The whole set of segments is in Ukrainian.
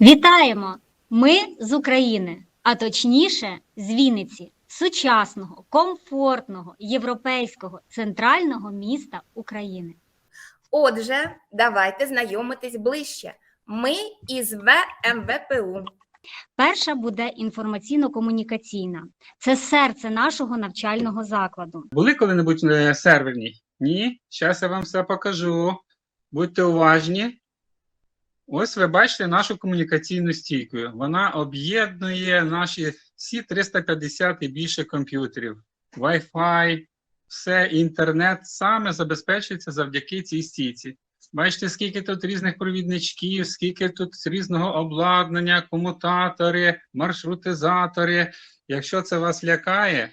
Вітаємо! Ми з України, а точніше з Вінниці, сучасного, комфортного, європейського центрального міста України. Отже, давайте знайомитись ближче. Ми із ВМВПУ. Перша буде інформаційно-комунікаційна. Це серце нашого навчального закладу. Були коли-небудь серверні? Ні. Зараз я вам все покажу. Будьте уважні. Ось ви бачите нашу комунікаційну стійку. Вона об'єднує наші всі 350 і більше комп'ютерів. Wi-Fi, все, інтернет саме забезпечується завдяки цій стійці. Бачите, скільки тут різних провідничків, скільки тут різного обладнання, комутатори, маршрутизатори. Якщо це вас лякає,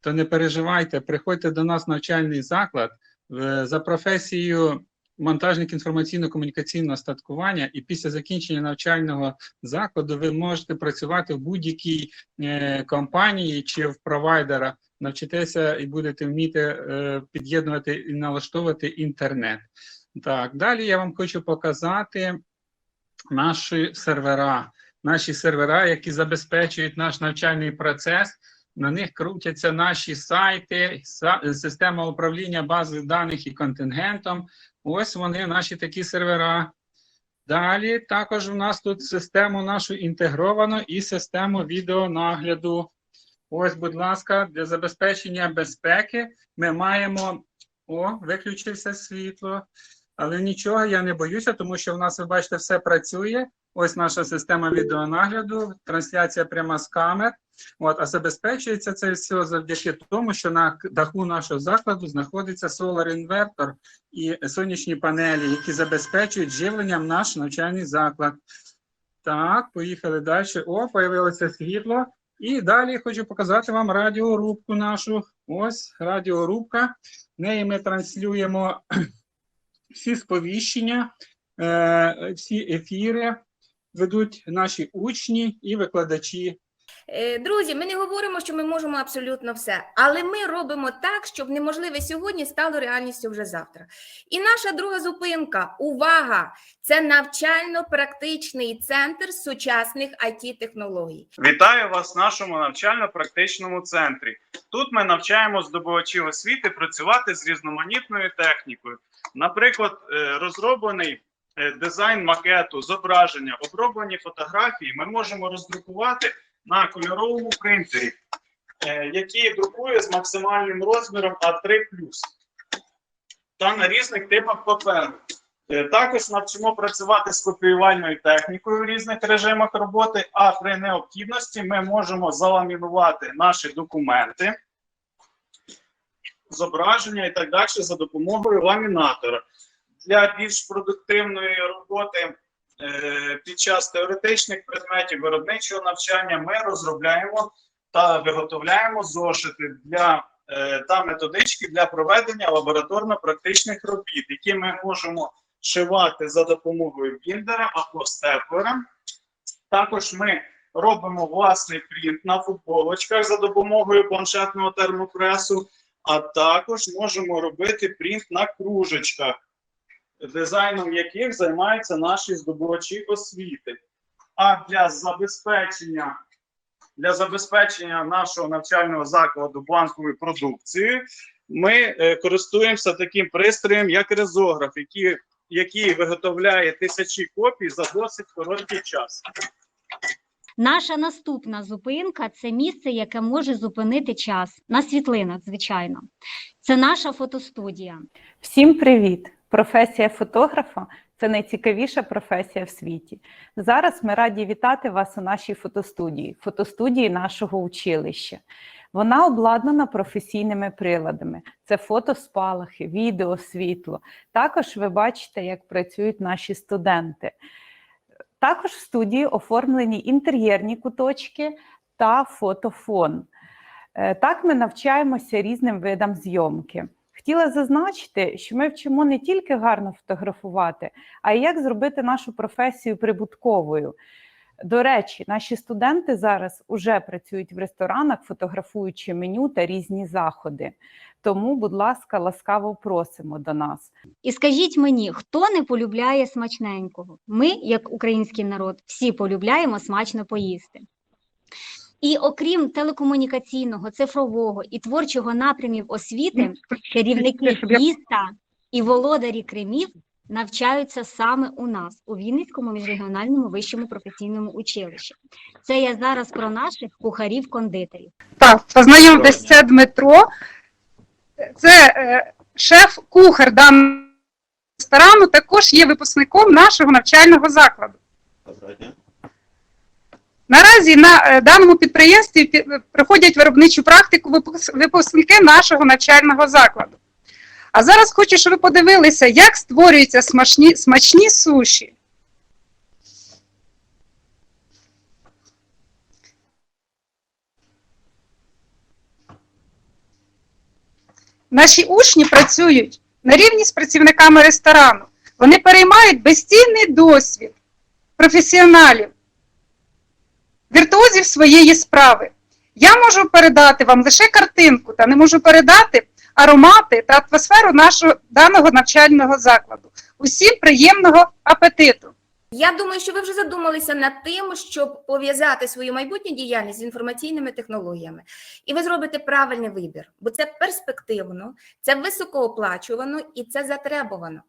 то не переживайте, приходьте до нас в навчальний заклад е, за професією монтажник інформаційно-комунікаційного статкування, і після закінчення навчального закладу ви можете працювати в будь-якій е, компанії чи в провайдера, навчитеся і будете вміти е, під'єднувати і налаштовувати інтернет. Так, далі я вам хочу показати наші сервера, наші сервера, які забезпечують наш навчальний процес. На них крутяться наші сайти, система управління бази даних і контингентом. Ось вони, наші такі сервера. Далі також у нас тут систему нашу інтегровано і систему відеонагляду. Ось, будь ласка, для забезпечення безпеки ми маємо. О, виключився світло. Але нічого, я не боюся, тому що в нас, ви бачите, все працює. Ось наша система відеонагляду, трансляція пряма з камер. От, а забезпечується це все завдяки тому, що на даху нашого закладу знаходиться солар-інвертор і сонячні панелі, які забезпечують живленням наш навчальний заклад. Так, поїхали далі. О, появилося світло. І далі хочу показати вам радіорубку нашу. Ось радіорубка. В неї ми транслюємо всі сповіщення, е, всі ефіри ведуть наші учні і викладачі Друзі, ми не говоримо, що ми можемо абсолютно все, але ми робимо так, щоб неможливе сьогодні стало реальністю вже завтра. І наша друга зупинка увага! Це навчально-практичний центр сучасних it технологій Вітаю вас в нашому навчально-практичному центрі. Тут ми навчаємо здобувачів освіти працювати з різноманітною технікою. Наприклад, е, розроблений е, дизайн макету, зображення, оброблені фотографії ми можемо роздрукувати на кольоровому принтері, е, який друкує з максимальним розміром А3 та на різних типах паперу. Е, Також навчимо працювати з копіювальною технікою в різних режимах роботи, а при необхідності ми можемо заламінувати наші документи, зображення і так далі за допомогою ламінатора. Для більш продуктивної роботи під час теоретичних предметів виробничого навчання ми розробляємо та виготовляємо зошити для е, та методички для проведення лабораторно-практичних робіт, які ми можемо шивати за допомогою біндера або степлера. Також ми робимо власний принт на футболочках за допомогою планшетного термопресу, а також можемо робити принт на кружечках, дизайном яких займаються наші здобувачі освіти. А для забезпечення, для забезпечення нашого навчального закладу бланковою продукцією ми е, користуємося таким пристроєм, як резограф, який який виготовляє тисячі копій за досить короткий час. Наша наступна зупинка це місце, яке може зупинити час на світлинах, звичайно. Це наша фотостудія. Всім привіт! Професія фотографа це найцікавіша професія в світі. Зараз ми раді вітати вас у нашій фотостудії, фотостудії нашого училища. Вона обладнана професійними приладами: це фотоспалахи, відео, світло. Також ви бачите, як працюють наші студенти. Також в студії оформлені інтер'єрні куточки та фотофон. Е, Так ми навчаємося різним видам зйомки. Хотіла зазначити, що ми вчимо не тільки гарно фотографувати, а й як зробити нашу професію прибутковою. До речі, наші студенти зараз вже працюють в ресторанах, фотографуючи меню та різні заходи. Тому, будь ласка, ласкаво просимо до нас. І скажіть мені, хто не полюбляє смачненького? Ми, як український народ, всі полюбляємо смачно поїсти. І окрім телекомунікаційного, цифрового і творчого напрямів освіти, керівники міста і володарі Кремів навчаються саме у нас, у Вінницькому міжрегіональному вищому професійному училищі. Це я зараз про наших кухарів-кондитерів. Так, познайомтесь, це Дмитро. Це е, шеф-кухар даного ресторану, також є випускником нашого навчального закладу. Наразі на е, даному підприємстві проходять виробничу практику випуск- випускники нашого навчального закладу. А зараз хочу, щоб ви подивилися, як створюються смачні, смачні суші. Наші учні працюють на рівні з працівниками ресторану. Вони переймають безцінний досвід професіоналів, віртуозів своєї справи. Я можу передати вам лише картинку, та не можу передати аромати та атмосферу нашого даного навчального закладу. Усім приємного апетиту! Я думаю, що ви вже задумалися над тим, щоб пов'язати свою майбутню діяльність з інформаційними технологіями. І ви зробите правильний вибір, бо це перспективно, це високооплачувано і це затребувано.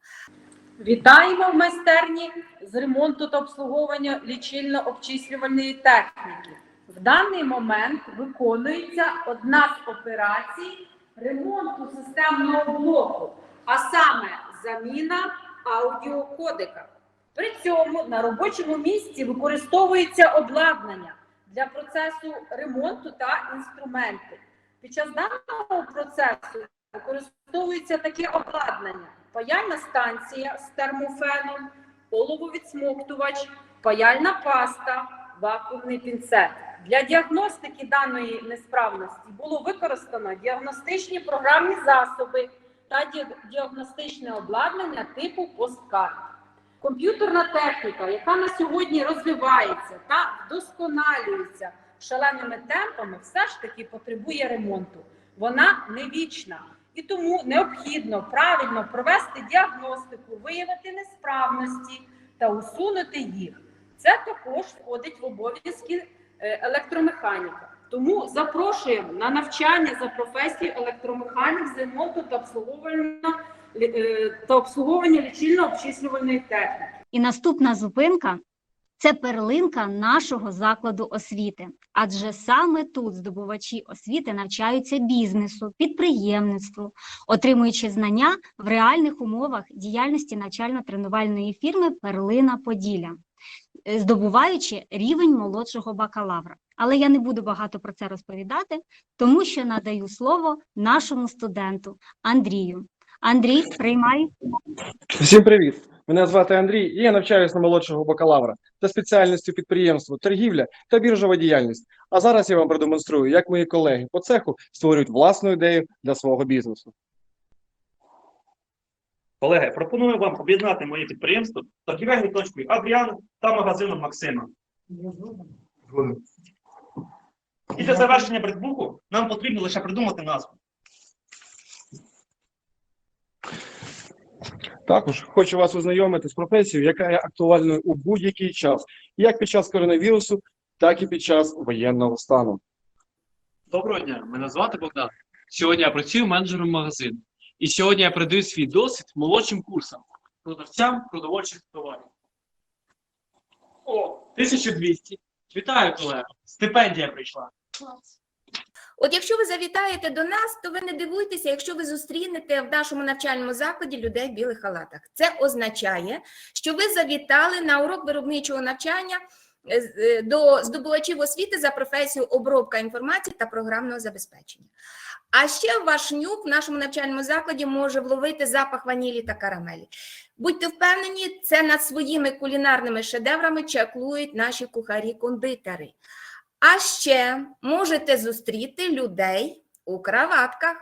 Вітаємо в майстерні з ремонту та обслуговування лічильно-обчислювальної техніки. В даний момент виконується одна з операцій ремонту системного блоку, а саме заміна аудіокодека. При цьому на робочому місці використовується обладнання для процесу ремонту та інструменти. Під час даного процесу використовується таке обладнання: паяльна станція з термофеном, олововідсмоктувач, паяльна паста, вакуумний пінцет. Для діагностики даної несправності було використано діагностичні програмні засоби та діагностичне обладнання типу посткарт. Комп'ютерна техніка, яка на сьогодні розвивається та вдосконалюється шаленими темпами, все ж таки потребує ремонту. Вона не вічна. І тому необхідно правильно провести діагностику, виявити несправності та усунути їх. Це також входить в обов'язки е, електромеханіка. Тому запрошуємо на навчання за професією електромеханік з ремонту та обслуговування е, та обслуговування лічильно-обчислювальної техніки. І наступна зупинка це перлинка нашого закладу освіти. Адже саме тут здобувачі освіти навчаються бізнесу, підприємництву, отримуючи знання в реальних умовах діяльності навчально-тренувальної фірми Перлина Поділля, е, здобуваючи рівень молодшого бакалавра. Але я не буду багато про це розповідати, тому що надаю слово нашому студенту Андрію. Андрій, приймай. Всім привіт! Мене звати Андрій, і я навчаюся на молодшого бакалавра за спеціальністю підприємство, торгівля та біржова діяльність. А зараз я вам продемонструю, як мої колеги по цеху створюють власну ідею для свого бізнесу. Колеги, пропоную вам об'єднати моє підприємство торгівельною точкою Адріану та магазином Максима. І для завершення брендбуку нам потрібно лише придумати назву. Також хочу вас ознайомити з професією, яка є актуальною у будь-який час, як під час коронавірусу, так і під час воєнного стану. Доброго дня, мене звати Богдан. Сьогодні я працюю менеджером магазину. І сьогодні я передаю свій досвід молодшим курсам, продавцям продовольчих товарів. О, 1200. Вітаю, колега. Стипендія прийшла. От якщо ви завітаєте до нас, то ви не дивуйтеся, якщо ви зустрінете в нашому навчальному закладі людей в білих халатах. Це означає, що ви завітали на урок виробничого навчання е, е, до здобувачів освіти за професією обробка інформації та програмного забезпечення. А ще ваш нюх в нашому навчальному закладі може вловити запах ванілі та карамелі. Будьте впевнені, це над своїми кулінарними шедеврами чаклують наші кухарі-кондитери. А ще можете зустріти людей у краватках.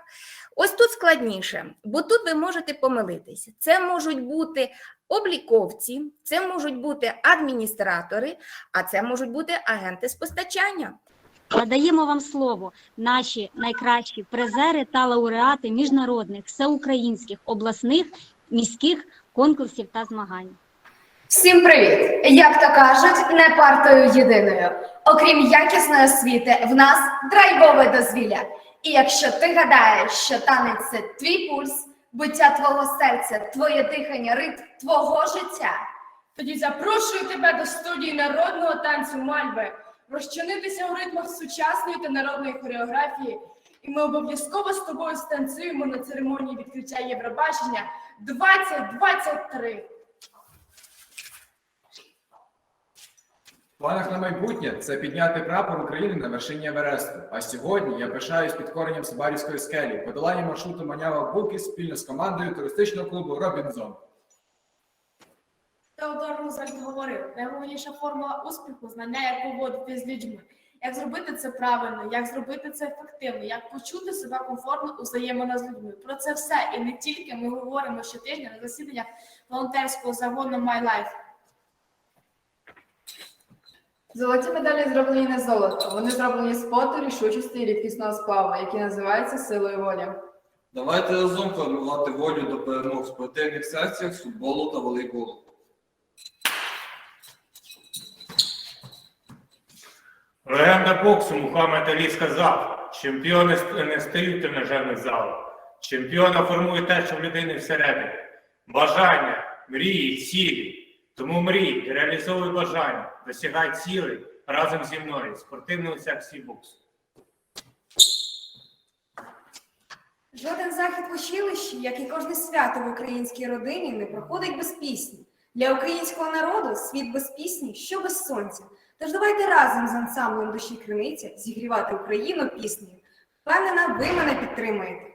Ось тут складніше, бо тут ви можете помилитися. Це можуть бути обліковці, це можуть бути адміністратори, а це можуть бути агенти з постачання. Надаємо вам слово, наші найкращі призери та лауреати міжнародних, всеукраїнських, обласних, міських конкурсів та змагань. Всім привіт! Як то кажуть, не партою єдиною. Окрім якісної освіти, в нас драйвове дозвілля. І якщо ти гадаєш, що танець це твій пульс, буття твого серця, твоє дихання, ритм твого життя. Тоді запрошую тебе до студії народного танцю Мальви, розчинитися у ритмах сучасної та народної хореографії. І ми обов'язково з тобою станцюємо на церемонії відкриття Євробачення 2023. Планах на майбутнє це підняти прапор України на вершині Евересту. А сьогодні я пишаюсь підкоренням Сибарівської скелі, подолання маршруту Манява Буки спільно з командою туристичного клубу Робінзон. Теодор Рузвельт говорив, найголовніша формула успіху знання, як поводити з людьми. Як зробити це правильно, як зробити це ефективно, як почути себе комфортно у взаєминах з людьми. Про це все і не тільки ми говоримо щотижня на засіданнях волонтерського загону My. Золоті медалі зроблені не з золота. Вони зроблені з поту, рішучості і рідкісного сплаву, який називається силою волі. Давайте разом формувати волю до перемог в спортивних секціях з футболу та волейболу. Легенда боксу Мухаммед Алі сказав: чемпіони не стають в тренажерних залах. Чемпіона формує те, що в людини всередині. Бажання, мрії, цілі. Тому мрій, реалізовуй бажання, досягай цілей разом зі мною в спортивному секції боксу. Жоден захід в училищі, як і кожне свято в українській родині, не проходить без пісні. Для українського народу світ без пісні, що без сонця. Тож давайте разом з ансамблем душі криниця зігрівати Україну піснею. Впевнена, ви мене підтримаєте.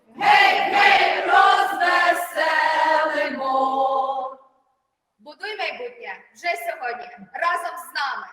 Гей, гей, розвеселимо. Будуй майбутнє вже сьогодні разом з нами.